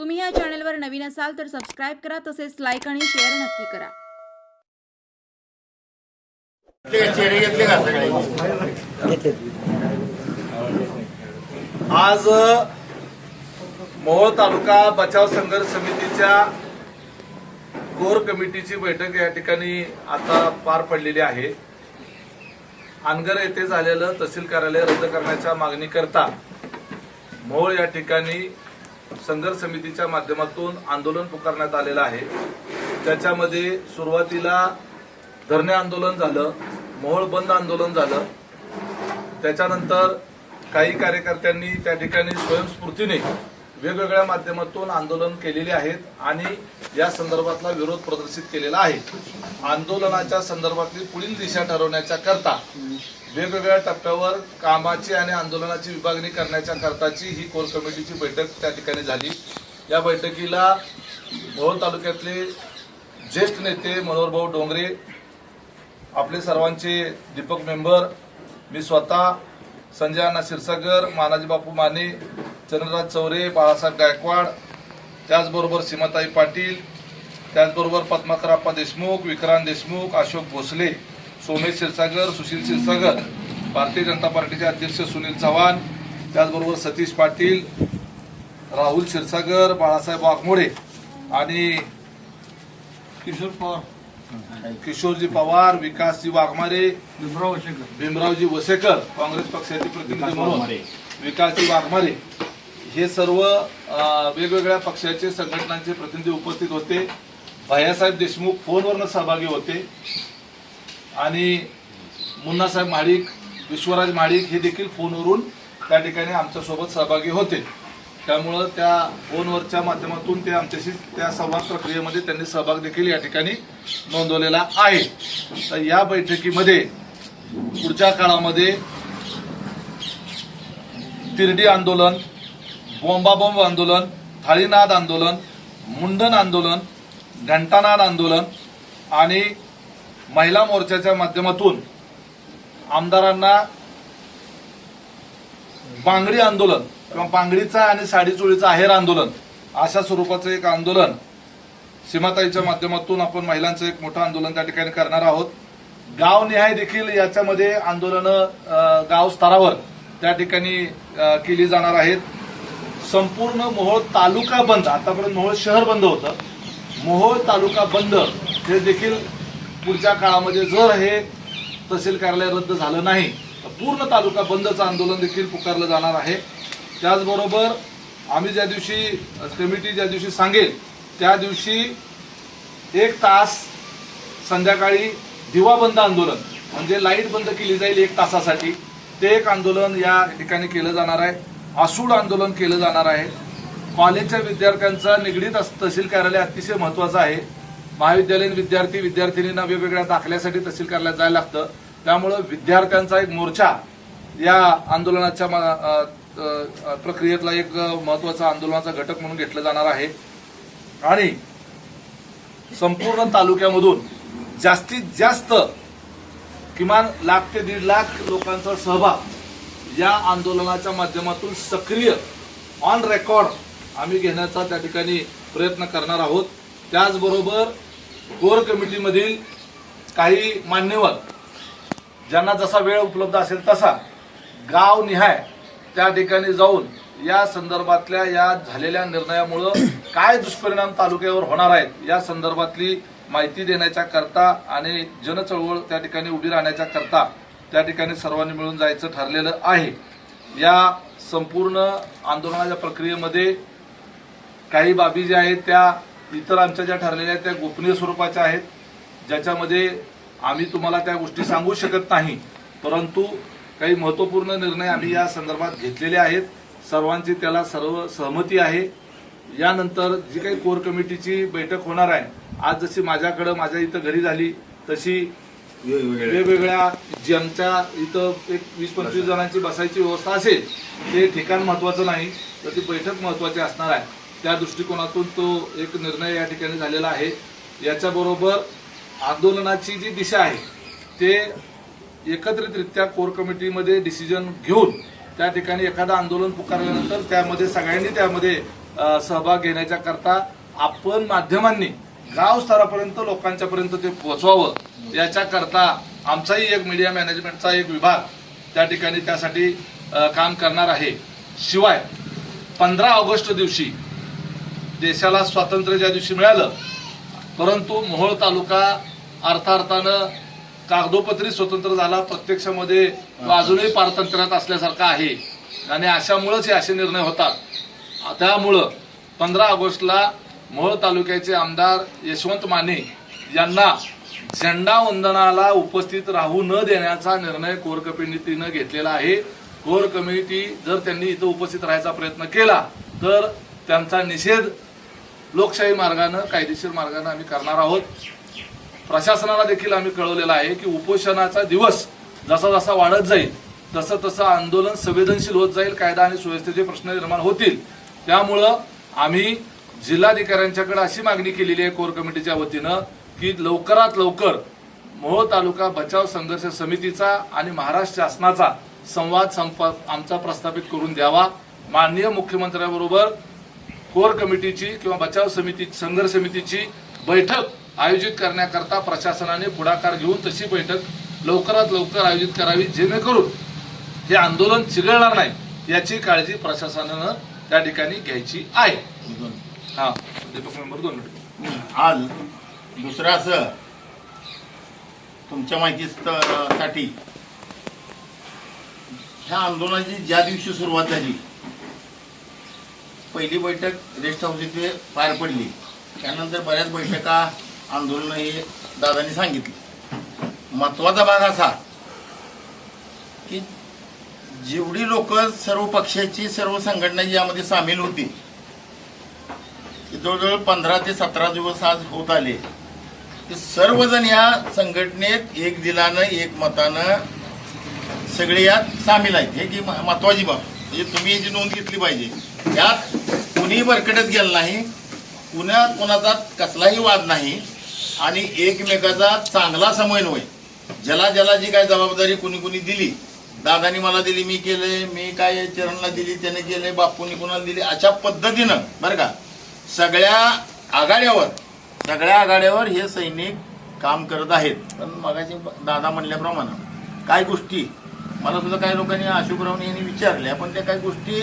तुम्ही या चॅनलवर नवीन असाल तर सबस्क्राईब करा तसेच लाईक आणि शेअर नक्की करा. आज मोहोळ तालुका बचाव संघर्ष समितीच्या कोर कमिटीची बैठक या ठिकाणी आता पार पडलेली आहे. अनगर येथे झालेलं तहसील कार्यालय रद्द करण्याच्या मागणीकरता मोहोळ या ठिकाणी संघर्ष समितीच्या माध्यमातून आंदोलन पुकारण्यात आलेलं आहे. त्याच्यामध्ये सुरुवातीला धरणे आंदोलन झालं मोहोळ बंद आंदोलन झालं. त्याच्यानंतर काही कार्यकर्त्यांनी त्या ठिकाणी स्वयंस्फूर्तीने वेगवेगळ्या माध्यमातून आंदोलन केलेले आहेत आणि या संदर्भातला विरोध प्रदर्शित केलेला आहे. आंदोलनाच्या संदर्भातली पुढील दिशा ठरवण्याच्या करता वेगवेगळ्या टप्प्यावर कामाची आणि आंदोलनाची विभागणी करण्याच्या करताची ही कोर कमिटीची बैठक त्या ठिकाणी झाली. या बैठकीला मोहोळ तालुक्यातले ज्येष्ठ नेते मनोहरभाऊ डोंगरे आपले सर्वांचे दीपक मेंबर मी स्वतः संजय अण्णा क्षीरसागर मानाजी बापू माने चंद्रराज चौरे बाळासाहेब गायकवाड त्याचबरोबर सीमाताई पाटील त्याचबरोबर पद्माकराप्पा देशमुख विक्रांत देशमुख अशोक भोसले सोमेश क्षीरसागर सुशील क्षीरसागर भारतीय जनता पार्टीचे अध्यक्ष सुनील चव्हाण त्याचबरोबर सतीश पाटील राहुल क्षीरसागर बाळासाहेब वाघमोडे आणि किशोर पवार. किशोरजी पवार विकासजी वाघमारे भीमराव शेखर भीमरावजी वसेकर काँग्रेस पक्षाचे प्रतिनिधी म्हणून विकासजी वाघमारे. हे सर्व वेगवेगळ्या पक्षाचे संघटनांचे प्रतिनिधी उपस्थित होते. भैयासाहेब देशमुख फोनवरनं सहभागी होते. आणि मुन्नासाहेब महाडिक विश्वराज महाडिक हे देखील फोनवरून त्या ठिकाणी आमच्यासोबत सहभागी होते. त्यामुळं त्या फोनवरच्या माध्यमातून ते आमच्याशी त्या संवाद प्रक्रियेमध्ये त्यांनी सहभाग देखील या ठिकाणी नोंदवलेला आहे. तर या बैठकीमध्ये पुढच्या काळामध्ये तिरडी आंदोलन बोंबाबोंब आंदोलन थाळीनाद आंदोलन मुंडन आंदोलन घंटानाद आंदोलन आणि महिला मोर्चाच्या माध्यमातून आमदारांना बांगडी आंदोलन किंवा बांगडीचा आणि साडीचोळीचा आहेर आंदोलन अशा स्वरूपाचं एक आंदोलन सीमाताईच्या माध्यमातून आपण महिलांचं एक मोठं आंदोलन त्या ठिकाणी करणार आहोत. गावनिहाय देखील याच्यामध्ये आंदोलनं गाव स्तरावर त्या ठिकाणी केली जाणार आहेत. संपूर्ण मोहोळ तालुका बंद आतापर्यंत मोहोळ शहर बंद होतं. मोहोळ तालुका बंद हे देखील पुढच्या काळामध्ये जर हे तहसील कार्यालय रद्द झालं नाही तर पूर्ण तालुका बंदचं आंदोलन देखील पुकारलं जाणार आहे. त्याचबरोबर आम्ही ज्या दिवशी कमिटी ज्या दिवशी सांगेल त्या दिवशी एक तास संध्याकाळी दिवा बंद आंदोलन म्हणजे लाइट बंद केली जाईल एक तासासाठी ते एक आंदोलन या ठिकाणी केलं जाणार आहे. आसूड आंदोलन केलं जाणार आहे. कॉलेजच्या विद्यार्थ्यांचा निगडीत तहसील कार्यालय अतिशय महत्वाचं आहे. महाविद्यालयीन विद्यार्थी विद्यार्थिनींना वेगवेगळ्या दाखल्यासाठी तहसील कार्यालयात जायला लागतं. त्यामुळं विद्यार्थ्यांचा एक मोर्चा या आंदोलनाच्या मा- प्रक्रियेतला एक महत्त्वाचा आंदोलनाचा घटक म्हणून घेतलं जाणार आहे. आणि संपूर्ण तालुक्यामधून जास्तीत जास्त किमान लाख ते दीड लाख लोकांचा सहभाग या आंदोलनाच्या माध्यमातून सक्रिय ऑन रेकॉर्ड आम्ही घेण्याचा त्या ठिकाणी प्रयत्न करणार आहोत. त्याचबरोबर कोर कमिटीमधील काही मान्यवर ज्यांना जसा वेळ उपलब्ध असेल तसा गाव निहाय त्या ठिकाणी जाऊन या संदर्भातल्या या झालेल्या निर्णयामुळं काय दुष्परिणाम तालुक्यावर होणार आहेत या संदर्भातली माहिती देण्याच्या करता आणि जनचळवळ त्या ठिकाणी उभी राहण्याच्या करता त्या ठिकाणी सर्वांनी मिळून जायचं ठरलेलं आहे. या संपूर्ण आंदोलनाच्या प्रक्रियेमध्ये काही बाबी ज्या आहेत त्या इतर आमच्या ज्या ठरलेल्या आहेत त्या गोपनीय स्वरूपाच्या आहेत ज्याच्यामध्ये आम्ही तुम्हाला त्या गोष्टी सांगू शकत नाही. परंतु काही महत्त्वपूर्ण निर्णय आम्ही या संदर्भात घेतलेले आहेत. सर्वांची त्याला सर्व सहमती आहे. यानंतर जी काही कोर कमिटीची बैठक होणार आहे आज जशी माझ्याकडं माझ्या इथं घरी झाली तशी वेगवेगळ्या ज्यांच्या इथं एक वीस पंचवीस जणांची बसायची व्यवस्था असेल ते ठिकाण महत्वाचं नाही तर ती बैठक महत्वाची असणार आहे. त्या दृष्टिकोनातून तो एक निर्णय या ठिकाणी झालेला आहे. याच्याबरोबर आंदोलनाची जी दिशा आहे ते एकत्रितरित्या कोर कमिटीमध्ये डिसिजन घेऊन त्या ठिकाणी एखादं आंदोलन पुकारल्यानंतर त्यामध्ये सगळ्यांनी त्यामध्ये सहभाग घेण्याच्या करता आपण माध्यमांनी गाव स्तरापर्यंत लोकांच्यापर्यंत ते पोहोचवावं याच्याकरता आमचाही एक मीडिया मॅनेजमेंटचा एक विभाग त्या ठिकाणी त्यासाठी काम करणार आहे. शिवाय पंधरा ऑगस्ट दिवशी देशाला स्वातंत्र्य ज्या दिवशी मिळालं परंतु मोहोळ तालुका अर्थार्थानं कागदोपत्री स्वतंत्र झाला प्रत्यक्षामध्ये तो अजूनही पारतंत्र्यात असल्यासारखा आहे. आणि अशामुळंच हे असे निर्णय होतात. त्यामुळं पंधरा ऑगस्टला मोहोळ तालुक्याचे आमदार यशवंत माने यांना झेंडा वंदनाला उपस्थित राहू न देण्याचा निर्णय कोर कमिटीनं घेतलेला आहे. कोर कमिटी जर त्यांनी इथं उपस्थित राहायचा प्रयत्न केला तर त्यांचा निषेध लोकशाही मार्गानं कायदेशीर मार्गानं आम्ही करणार आहोत. प्रशासनाला देखील आम्ही कळवलेलं आहे की उपोषणाचा दिवस जसा जसा वाढत जाईल तसं तसं आंदोलन संवेदनशील होत जाईल कायदा आणि सुव्यवस्थेचे प्रश्न निर्माण होतील. त्यामुळं आम्ही जिल्हाधिकाऱ्यांच्याकडे अशी मागणी केलेली आहे कोर कमिटीच्या वतीनं की लवकरात लवकर मोहोळ तालुका बचाव संघर्ष समितीचा आणि महाराष्ट्र शासनाचा संवाद संप आमचा प्रस्थापित करून द्यावा. माननीय मुख्यमंत्र्यांबरोबर कोर कमिटीची किंवा बचाव समिती संघर्ष समितीची बैठक आयोजित करण्याकरता प्रशासनाने पुढाकार घेऊन तशी बैठक लवकरात लवकर आयोजित करावी जेणेकरून हे आंदोलन चिघळणार नाही याची काळजी प्रशासनानं त्या ठिकाणी घ्यायची आहे. हा. दीपक मेंबर दोन आज दुसरं असं तुमच्या माहितीसाठी ह्या आंदोलनाची ज्या दिवशी सुरुवात झाली पहिली बैठक रेस्ट हाऊस इथे पार पडली. त्यानंतर बऱ्याच बैठका आंदोलन हे दादांनी सांगितली. महत्त्वाचा भाग असा की जेवढी लोक सर्व पक्षाची सर्व संघटना यामध्ये सामील होती जवळजवळ पंधरा ते सतरा दिवस आज होत आले ते सर्वजण या संघटनेत एक दिलानं एक मतानं सगळे यात सामील आहेत. हे की महत्वाची बाब. म्हणजे तुम्ही याची नोंद घेतली पाहिजे. त्यात कुणीही बरकटत गेलं नाही कुणा कोणाचा कसलाही वाद नाही आणि एकमेकाचा चांगला समन्वय. ज्याला ज्याला जी काय जबाबदारी कुणी कुणी दिली दादानी मला दिली मी केले मी काय चरणला दिली त्याने केले बापूनी कुणाला दिली अशा पद्धतीनं बरं का? सगळ्या आघाड्यावर सगळ्या आघाड्यावर हे सैनिक काम करत आहेत. पण मगाशी दादा म्हणल्याप्रमाणे काय गोष्टी मला सुद्धा काही लोकांनी अशोकरावनी यांनी विचारल्या पण त्या काही गोष्टी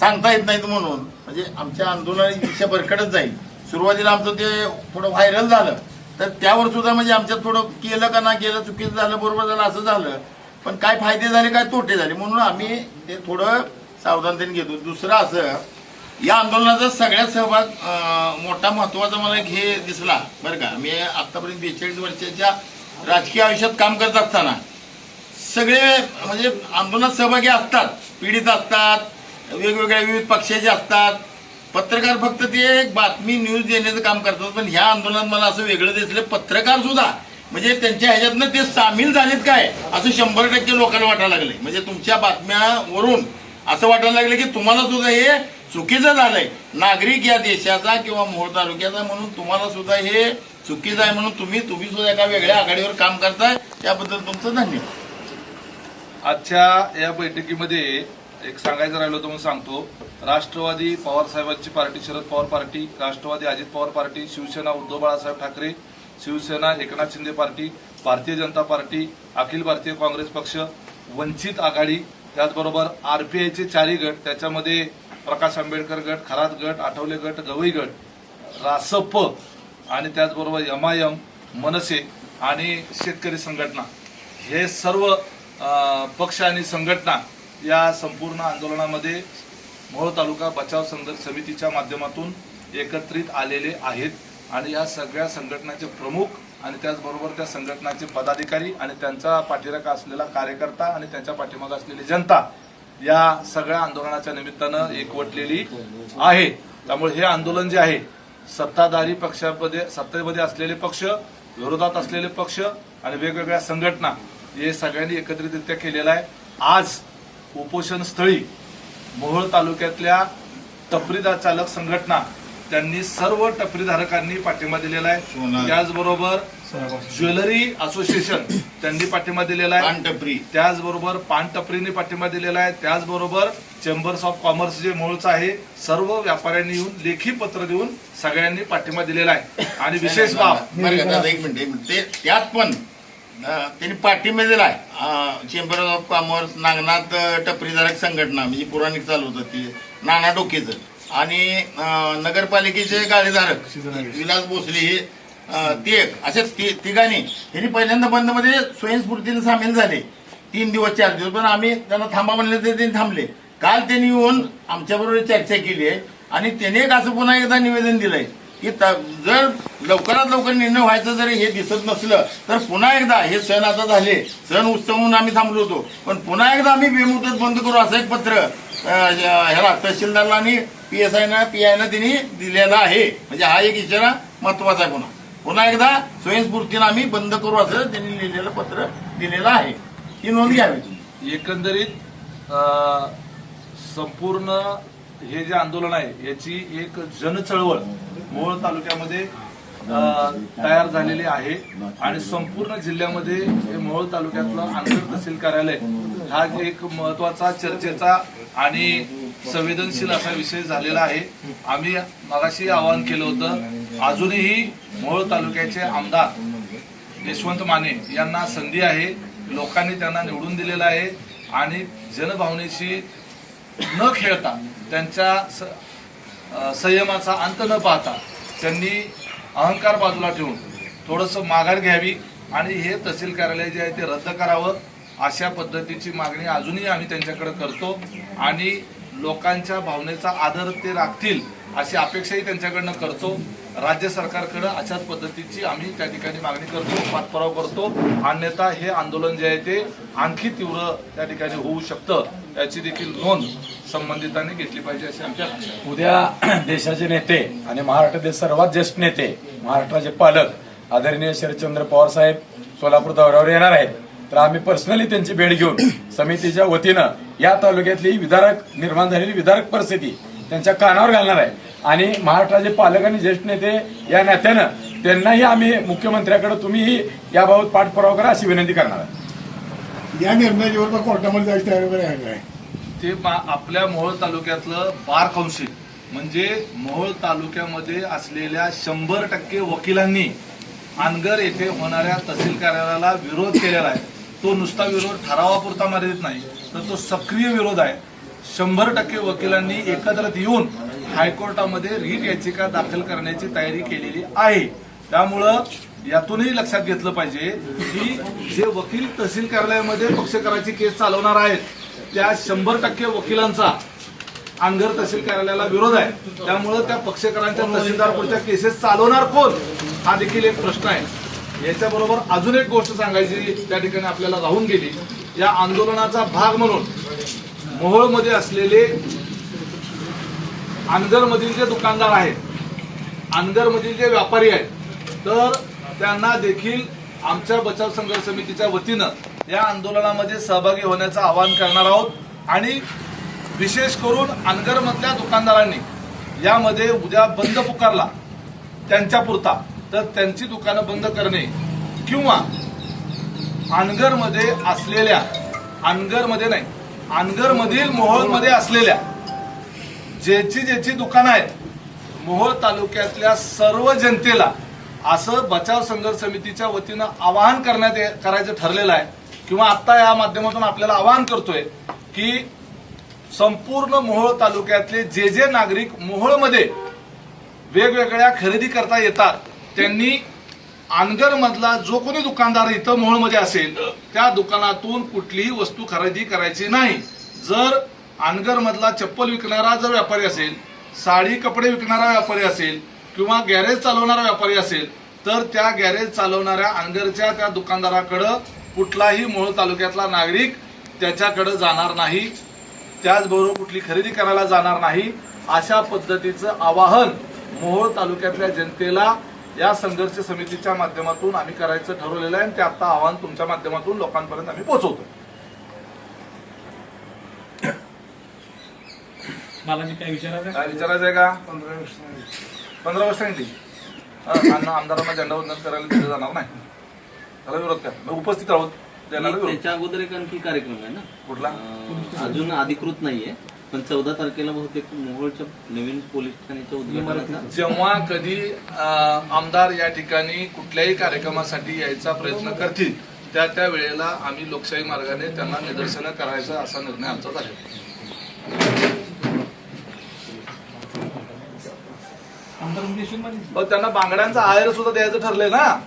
सांगता येत नाहीत म्हणून. म्हणजे आमच्या आंदोलनाची दिशा भरकटत जाईल. सुरुवातीला आमचं ते थोडं व्हायरल झालं. तर त्यावर सुद्धा म्हणजे आमच्यात थोडं केलं का ना केलं चुकीचं झालं बरोबर झालं असं झालं. पण काय फायदे झाले काय तोटे झाले म्हणून आम्ही ते थोडं सावधानतेने घेतो. दुसरं असं या आंदोलनाचा सगळ्यात सहभाग मोठा महत्त्वाचा मला एक हे दिसला बरं का. मी आतापर्यंत बेचाळीस वर्षाच्या राजकीय आयुष्यात काम करत असताना सगळे म्हणजे आंदोलनात सहभागी असतात. पीडित असतात वेगवेगळ्या विविध पक्षाचे असतात. पत्रकार फक्त ते एक बातमी न्यूज देण्याचं काम करतात पण ह्या आंदोलनात मला असं वेगळं दिसलं पत्रकार सुद्धा. म्हणजे त्यांच्या ह्याच्यातनं ते सामील झालेत काय? असं शंभर टक्के लोकांना वाटायला लागले म्हणजे तुमच्या बातम्यावरून असं वाटायला लागलं की तुम्हाला सुद्धा हे चुकीचं झालंय. नागरिक या देशाचा किंवा मोहोळ तालुक्याचा म्हणून तुम्हाला सुद्धा हे चुकीचं आहे म्हणून तुम्ही तुम्ही सुद्धा एका वेगळ्या आघाडीवर काम करताय. त्याबद्दल तुमचं धन्यवाद. आजच्या या बैठकीमध्ये एक सांगायचं राहिलो तर म्हणून सांगतो. राष्ट्रवादी पवार साहेबांची party Sharad Pawar party Rashtravadi Ajit Pawar party Shiv Sena Uddhav Balasaheb Thackeray Shiv Sena Eknath Shinde party Bharatiya Janata party Akhil Bharatiya Congress पक्ष वंचित आघाडी त्याचबरोबर आर पी आयचे चारही गट त्याच्यामध्ये प्रकाश आंबेडकर गट खरात गट आठवले गट गवई गट रासप आणि त्याचबरोबर एम मनसे आणि शेतकरी संघटना. हे सर्व पक्ष आणि संघटना या संपूर्ण आंदोलनामध्ये मोहोळ तालुका बचाव संघर्ष समितीच्या माध्यमातून एकत्रित आलेले आहेत आणि या सगळ्या संघटनाचे प्रमुख आणि त्याचबरोबर त्या संघटनाचे पदाधिकारी आणि त्यांचा पाठीराखा असलेला कार्यकर्ता आणि त्यांच्या पाठीमागे असलेली जनता या सगळ्या आंदोलनाच्या निमित्तानं एकवटलेली आहे. त्यामुळे हे आंदोलन जे आहे सत्ताधारी पक्षामध्ये सत्तेमध्ये असलेले पक्ष विरोधात असलेले पक्ष आणि वेगवेगळ्या संघटना हे सगळ्यांनी एकत्रितरित्या केलेलं आहे. आज उपोषण स्थळी मोहोळ तालुक्यातल्या टपरीदार चालक संघटना त्यांनी सर्व टपरीधारकांनी पाठिंबा दिलेला आहे. त्याचबरोबर ज्वेलरी असोसिएशन त्यांनी पाठिंबा दिलेला आहे. पानटपरी त्याचबरोबर पान टपरीने पाठिंबा दिलेला आहे. त्याचबरोबर चेंबर्स ऑफ कॉमर्स जे मूळचं आहे सर्व व्यापाऱ्यांनी येऊन लेखी पत्र देऊन सगळ्यांनी पाठिंबा दिलेला आहे. आणि विशेष बाब त्यात पण त्यांनी पाठिंबा दिलाय चेंबर ऑफ कॉमर्स नागनाथ टपरीधारक संघटना म्हणजे पुराणिक चालू होतं ती. नाना डोकेचं. आणि नगरपालिकेचे गाडीधारक विलास भोसले हे ते एक. असे ति- तिघांनी. त्यांनी पहिल्यांदा बंदमध्ये स्वयंस्फूर्तीने सामील झाले. तीन दिवस चार दिवस. पण आम्ही त्यांना थांबा म्हणले तर त्यांनी थांबले. काल त्यांनी येऊन आमच्याबरोबर चर्चा केली आहे. आणि त्याने एक असं पुन्हा एकदा निवेदन दिलंय. की जर लवकरात लवकर निर्णय व्हायचं जरी हे दिसत नसलं तर पुन्हा एकदा हे सण आता झाले. सण उत्सव म्हणून आम्ही थांबलो होतो. पण पुन्हा एकदा आम्ही बेमुदत बंद करू असं एक पत्र ह्याला तहसीलदारला आणि पी एस आयनं पी आयनं त्यांनी दिलेला आहे. म्हणजे हा एक इशारा महत्त्वाचा आहे पुन्हा. पुन्हा एकदा स्वयंस्फूर्तीनं आम्ही बंद करू असं त्यांनी लिहिलेलं पत्र दिलेलं आहे. ही नोंद घ्यावी. तुम्ही एकंदरीत संपूर्ण हे जे आंदोलन आहे याची एक जनचळवळ मोहोळ तालुक्यामध्ये तयार झालेली आहे. आणि संपूर्ण जिल्ह्यामध्ये हे मोहोळ तालुक्यातलं आंतर तहसील कार्यालय हा एक महत्त्वाचा चर्चेचा आणि संवेदनशील असा विषय झालेला आहे. आम्ही मगाशी आवाहन केलं होतं अजूनही मोहोळ तालुक्याचे आमदार यशवंत माने यांना संधी आहे. लोकांनी त्यांना निवडून दिलेलं आहे. आणि जनभावनेशी न खेळता त्यांच्या संयमाचा अंत न पाहता त्यांनी अहंकार बाजूला ठेवून थोडंसं माघार घ्यावी आणि हे तहसील कार्यालय जे आहे ते रद्द करावं अशा पद्धतीची मागणी अजूनही आम्ही त्यांच्याकडे करतो आणि लोकांच्या भावनेचा आदर ते राखतील अशी अपेक्षाही त्यांच्याकडनं करतो. राज्य सरकारकडे अशाच पद्धतीची आम्ही त्या ठिकाणी मागणी करतो पाठपुरावा करतो. अन्यथा हे आंदोलन जे आहे ते आणखी तीव्र त्या ठिकाणी होऊ शकतं याची देखील नोंद संबंधितांनी घेतली पाहिजे अशी आमच्या उद्या देशाचे नेते आणि महाराष्ट्रातील सर्वात ज्येष्ठ नेते महाराष्ट्राचे पालक आदरणीय शरदचंद्र पवार साहेब सोलापूर दौऱ्यावर येणार आहेत. तर आम्ही पर्सनली त्यांची भेट घेऊन समितीच्या वतीनं या तालुक्यातली विदारक निर्माण झालेली विदारक परिस्थिती त्यांच्या कानावर घालणार आहे. आणि महाराष्ट्राचे पालक आणि ज्येष्ठ नेते या नात्यानं त्यांनाही आम्ही मुख्यमंत्र्याकडे तुम्हीही याबाबत पाठपुरावा करा अशी विनंती करणार आहे. या निर्णयाच्या विरोधात कोर्टामध्ये जायची तयारी वगैरे आहे काय ते आपल्या मोहोळ तालुक्यातलं बार काउन्सिल म्हणजे मोहोळ तालुक्यामध्ये असलेल्या शंभर टक्के वकिलांनी अनगर येथे होणाऱ्या तहसील कार्यालयाला विरोध केलेला आहे. तो नुसता विरोध ठरावापुरता मर्यादित नाही तर तो सक्रिय विरोध आहे. शंभर टक्के वकिलांनी एकत्रित येऊन हायकोर्टामध्ये रीट याचिका दाखल करण्याची तयारी केलेली आहे. त्यामुळं यातूनही लक्षात घेतलं पाहिजे की जे वकील तहसील कार्यालयामध्ये पक्षकाराची केस चालवणार आहेत त्या शंभर टक्के वकिलांचा अनगर तहसील कार्यालयाला विरोध आहे. त्यामुळं त्या पक्षकारांच्या तहसीलदारपुढच्या केसेस चालवणार कोण? हा देखील एक प्रश्न आहे. याच्याबरोबर अजून एक गोष्ट सांगायची त्या ठिकाणी आपल्याला राहून गेली. या आंदोलनाचा भाग म्हणून मोहोळमध्ये असलेले अनगरमधील जे दुकानदार आहेत अनगरमधील जे व्यापारी आहेत तर त्यांना देखील आमच्या बचाव संघर्ष समितीच्या वतीनं या आंदोलनामध्ये सहभागी होण्याचं आवाहन करणार आहोत. आणि विशेष करून अनगरमधल्या दुकानदारांनी यामध्ये उद्या बंद पुकारला त्यांच्यापुरता तर त्यांची दुकानं बंद करणे किंवा अनगरमध्ये असलेल्या अनगरमध्ये नाही अनगरमधील मोहोळमध्ये असलेल्या ज्याची ज्याची दुकानं आहेत मोहोळ तालुक्यातल्या सर्व जनतेला असं बचाव संघर्ष समितीच्या वतीनं आवाहन करण्यात ये- करायचं ठरलेलं आहे. किंवा आता या माध्यमातून आपल्याला आवाहन करतोय की संपूर्ण मोहोळ तालुक्यातले जे जे नागरिक मोहोळमध्ये वेगवेगळ्या खरेदी करता येतात त्यांनी आनगरमधला जो कोणी दुकानदार इथं मोहोळमध्ये असेल त्या दुकानातून कुठलीही वस्तू खरेदी करायची नाही. जर अनगर मधला चप्पल विकणारा जर व्यापारी असेल साडी कपडे विकणारा व्यापारी असेल किंवा गॅरेज चालवणारा व्यापारी असेल तर त्या गॅरेज चालवणाऱ्या अनगरच्या त्या दुकानदाराकडं कुठलाही मोहोळ तालुक्यातला नागरिक त्याच्याकडं जाणार नाही. त्याचबरोबर कुठली खरेदी करायला जाणार नाही. अशा पद्धतीचं आवाहन मोहोळ तालुक्यातल्या जनतेला या संघर्ष समितीच्या माध्यमातून आम्ही करायचं ठरवलेलं आहे आणि ते आत्ता आवाहन तुमच्या माध्यमातून लोकांपर्यंत आम्ही पोहोचवतो मला मी काय विचारायचं? काय विचारायचं आहे का पंधरा आणि आमदारांना झेंडावंदन करायला दिलं जाणार नाही. त्याला विरोध करा. मग उपस्थित आहोत. त्याला विरोध. त्याच्या अगोदर एक आणखी कार्यक्रम आहे ना? कुठला? अं, अजून अधिकृत नाहीये पण चौदा तारखेला बहुतेक मोहोळच्या नवीन पोलीस ठाण्याच्या उद्घाटनाचा. जेव्हा कधी अं, आमदार या ठिकाणी कुठल्याही कार्यक्रमासाठी यायचा प्रयत्न करतील त्या त्या वेळेला आम्ही लोकशाही मार्गाने त्यांना निदर्शनं करायचा असा निर्णय आमचा झाला त्यांना बांगड्यांचा आयर सुद्धा द्यायचं ठरलंय ना.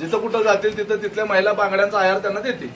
जिथं कुठं जातील तिथं तिथल्या महिला बांगड्यांचा आयर त्यांना देतील.